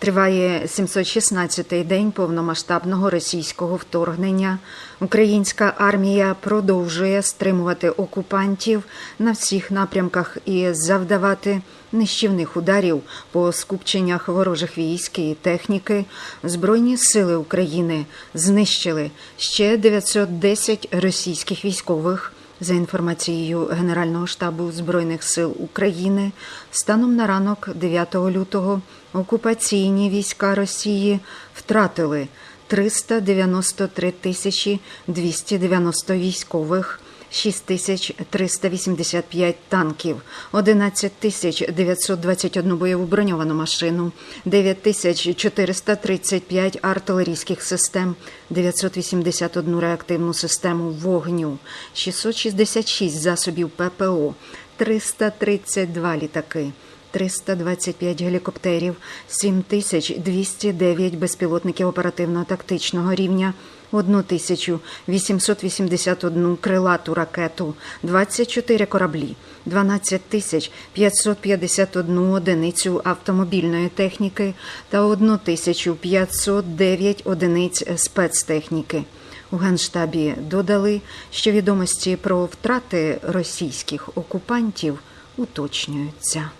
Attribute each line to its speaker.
Speaker 1: Триває 716-й день повномасштабного російського вторгнення. Українська армія продовжує стримувати окупантів на всіх напрямках і завдавати нищівних ударів по скупченнях ворожих військ і техніки. Збройні сили України знищили ще 910 російських військових. За інформацією Генерального штабу Збройних сил України, станом на ранок 9 лютого окупаційні війська Росії втратили 393 тисячі 290 військових, 6385 танків, 11 тисяч 921 бойову броньовану машину, 9435 артилерійських систем, 981 реактивну систему вогню, 666 засобів ППО, 332 літаки. 325 гелікоптерів, 7209 безпілотників оперативно-тактичного рівня, 1881 крилату ракету, 24 кораблі, 12 тисяч 551 одиницю автомобільної техніки та 1509 одиниць спецтехніки. У Генштабі додали, що відомості про втрати російських окупантів уточнюються.